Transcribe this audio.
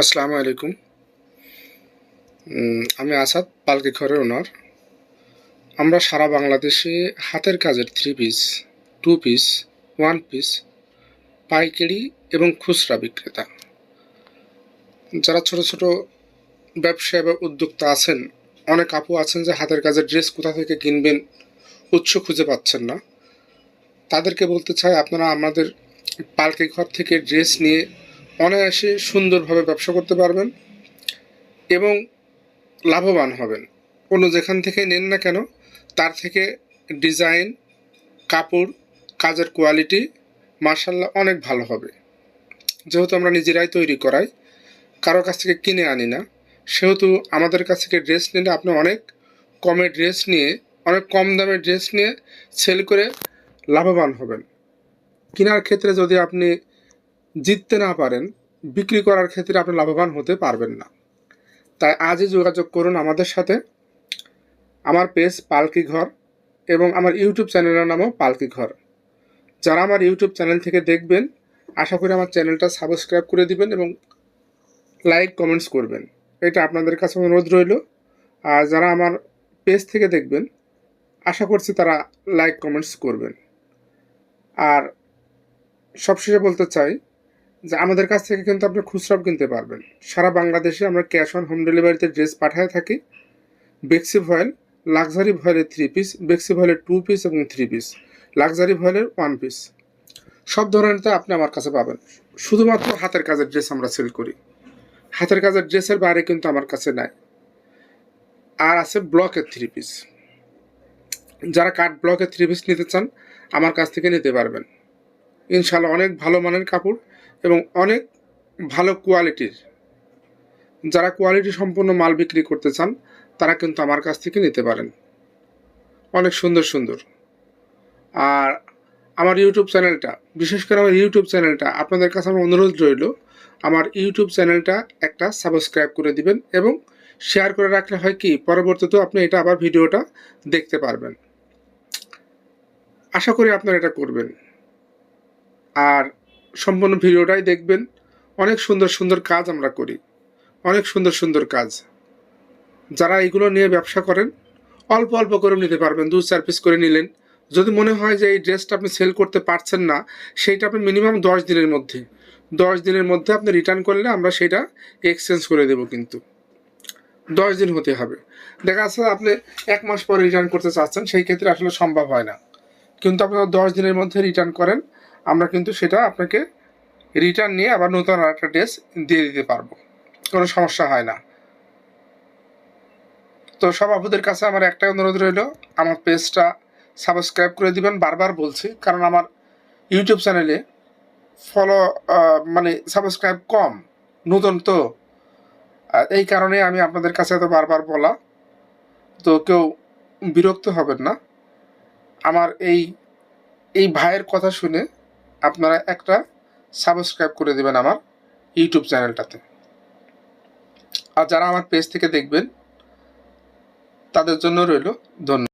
আসসালামু আলাইকুম। আমি আসাদ, পালকি ঘরের ওনার। আমরা সারা বাংলাদেশে হাতের কাজের three piece two piece one piece পাইকারি এবং খুচরা বিক্রেতা। যারা ছোট ছোট ব্যবসায়ী বা উদ্যোক্তা আছেন, অনেক আপু আছেন যে হাতের কাজের ড্রেস কোথা থেকে কিনবেন, উৎস খুঁজে পাচ্ছেন না। তাদেরকে বলতে চাই, আপনারা আমাদের পালকি ঘর থেকে ড্রেস নিয়ে অনায়াসে সুন্দরভাবে ব্যবসা করতে পারবেন এবং লাভবান হবেন। অন্য যেখান থেকে নেন না কেন, তার থেকে ডিজাইন, কাপড়, কাজের কোয়ালিটি মার্শাল্লাহ অনেক ভালো হবে। যেহেতু আমরা নিজেরাই তৈরি করাই, কারও কাছ থেকে কিনে আনি না, সেহেতু আমাদের কাছ থেকে ড্রেস নিলে আপনি অনেক কমে ড্রেস নিয়ে, অনেক কম দামে ড্রেস নিয়ে সেল করে লাভবান হবেন। কেনার ক্ষেত্রে যদি আপনি জিততে না পারেন, বিক্রি করার ক্ষেত্রে আপনি লাভবান হতে পারবেন না। তাই আজই যোগাযোগ করুন আমাদের সাথে। আমার পেজ পালকি ঘর এবং আমার ইউটিউব চ্যানেলের নামও পালকি ঘর। যারা আমার ইউটিউব চ্যানেল থেকে দেখবেন, আশা করি আমার চ্যানেলটা সাবস্ক্রাইব করে দিবেন এবং লাইক কমেন্টস করবেন। এটা আপনাদের কাছে অনুরোধ রইল। আর যারা আমার পেজ থেকে দেখবেন, আশা করছি তারা লাইক কমেন্টস করবেন। আর সবশেষে বলতে চাই যে আমাদের কাছ থেকে কিন্তু আপনি খুচরাও কিনতে পারবেন। সারা বাংলাদেশে আমরা ক্যাশ অন হোম ডেলিভারিতে ড্রেস পাঠায় থাকি। বেক্সি ভয়েল লাক্সারি ভয়েলের থ্রি পিস বেক্সি ভয়েলের টু পিস এবং থ্রি পিস লাক্সারি ভয়েলের ওয়ান পিস সব ধরনের তো আপনি আমার কাছে পাবেন। শুধুমাত্র হাতের কাজের ড্রেস আমরা সেল করি। হাতের কাজের ড্রেসের বাইরে কিন্তু আমার কাছে নাই। আর আছে ব্লকের থ্রি পিস যারা কাঠ ব্লকের থ্রি পিস নিতে চান, আমার কাছ থেকে নিতে পারবেন। ইনশাল্লাহ অনেক ভালো মানের কাপড়। এবং অনেক ভালো কোয়ালিটির যারা কোয়ালিটি সম্পন্ন মাল বিক্রি করতে চান, তারা কিন্তু আমার কাছ থেকে নিতে পারেন। অনেক সুন্দর সুন্দর। আর আমার ইউটিউব চ্যানেলটা বিশেষ করে আমার ইউটিউব চ্যানেলটা আপনাদের কাছে আমার অনুরোধ রইল, আমার ইউটিউব চ্যানেলটা একটা সাবস্ক্রাইব করে দিবেন এবং শেয়ার করে রাখলে হয় কি, পরবর্তীতেও আপনি এটা আবার ভিডিওটা দেখতে পারবেন। আশা করি আপনারা এটা করবেন। আর সম্পূর্ণ ভিডিওটাই দেখবেন। অনেক সুন্দর সুন্দর কাজ আমরা করি। অনেক সুন্দর সুন্দর কাজ। যারা এগুলো নিয়ে ব্যবসা করেন, অল্প অল্প করে নিতে পারবেন, দু চার পিস করে নিলেন। যদি মনে হয় যে এই ড্রেসটা আপনি সেল করতে পারছেন না, সেইটা আপনি মিনিমাম দশ দিনের মধ্যে। দশ দিনের মধ্যে আপনি রিটার্ন করলে আমরা সেটা এক্সচেঞ্জ করে দেব কিন্তু। দশ দিন হতে হবে। দেখা যাচ্ছে আপনি এক মাস পরে রিটার্ন করতে চাচ্ছেন, সেই ক্ষেত্রে আসলে সম্ভব হয় না। কিন্তু আপনারা দশ দিনের মধ্যে রিটার্ন করেন আমরা কিন্তু সেটা আপনাকে রিটার্ন নিয়ে আবার নতুন আরেকটা ড্রেস দিয়ে দিতে পারব। কোনো সমস্যা হয় না। তো সব আপুদের কাছে আমার একটাই অনুরোধ রইল, আমার পেজটা সাবস্ক্রাইব করে দিবেন। বারবার বলছি, কারণ আমার ইউটিউব চ্যানেলে ফলো মানে সাবস্ক্রাইব কম, নতুন তো। এই কারণে আমি আপনাদের কাছে এত বারবার বলা। তো কেউ বিরক্ত হবেন না। আমার এই এই ভাইয়ের কথা শুনে আপনারা একটা সাবস্ক্রাইব করে দেবেন আমার ইউটিউব চ্যানেলটাতে। আর যারা আমার পেজ থেকে দেখবেন, তাদের জন্য রইল ধন্যবাদ।